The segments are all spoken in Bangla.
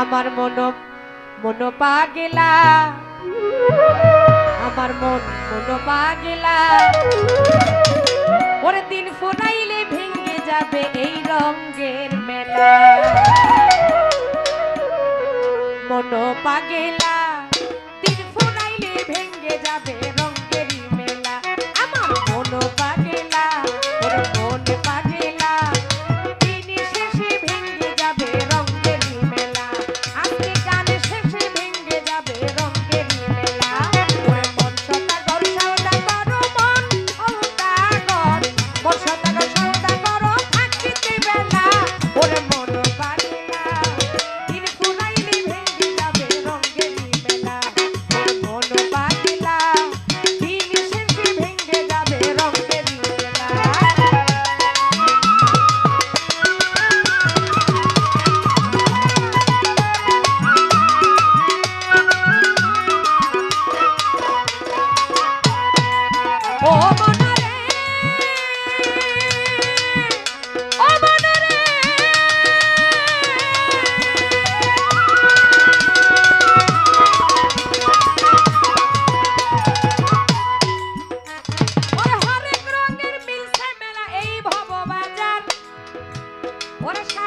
আমার মন মন পাগেলা। আমার মন মন পাগেলা। ওর দিন ফোনাইলে ভেঙে যাবে এই রঙের মেলা। মন পাগেলা। What a shot!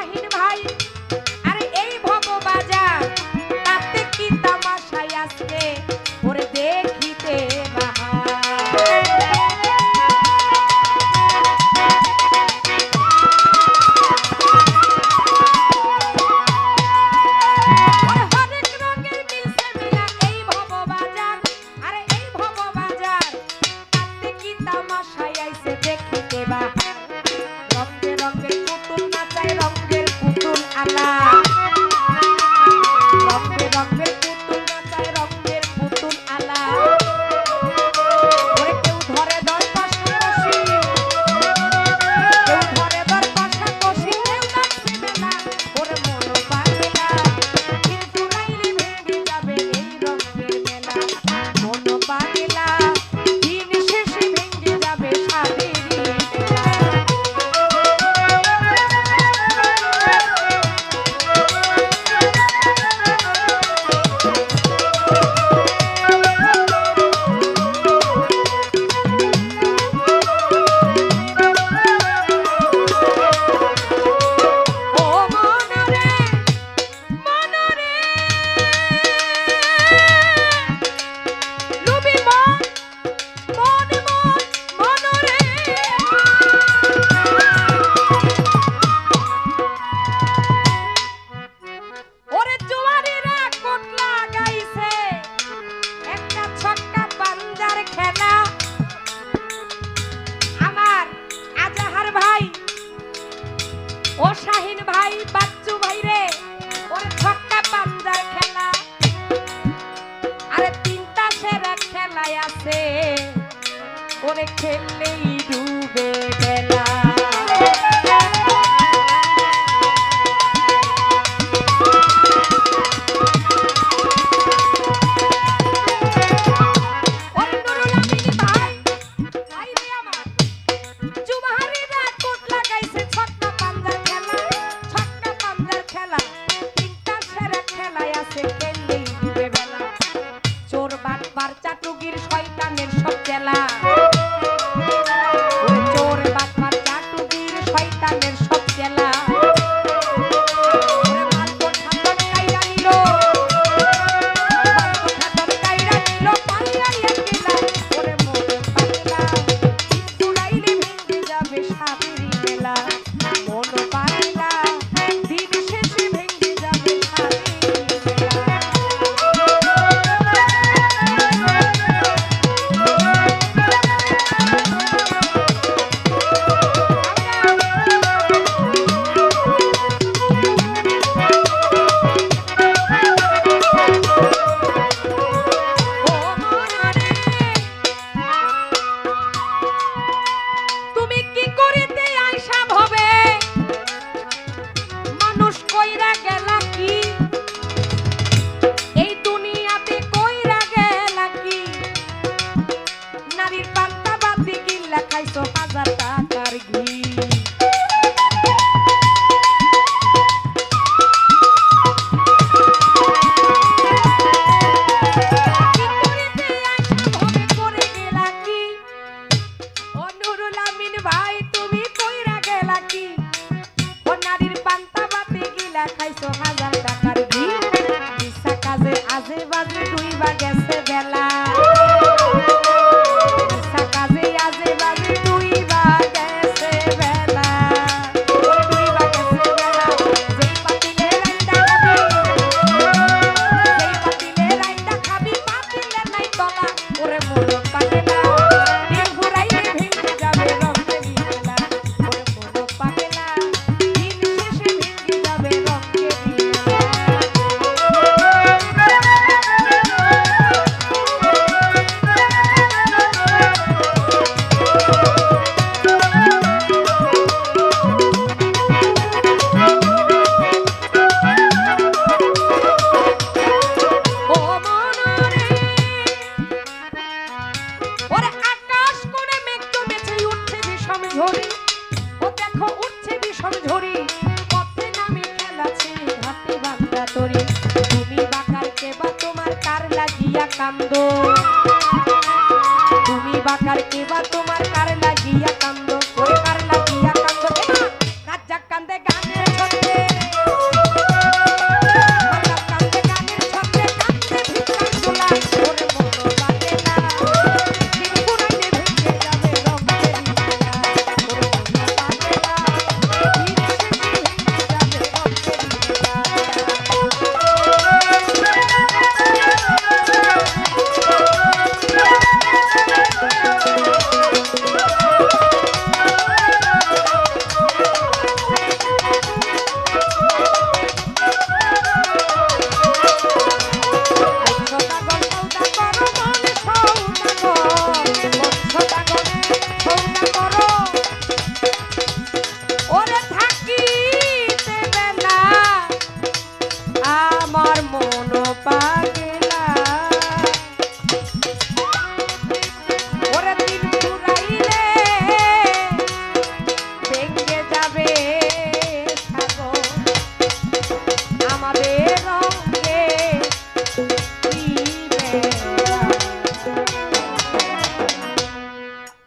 আছে ওরে খেললেই ডুবে বাটবার চাটুগির শয়তানের সব জেলা।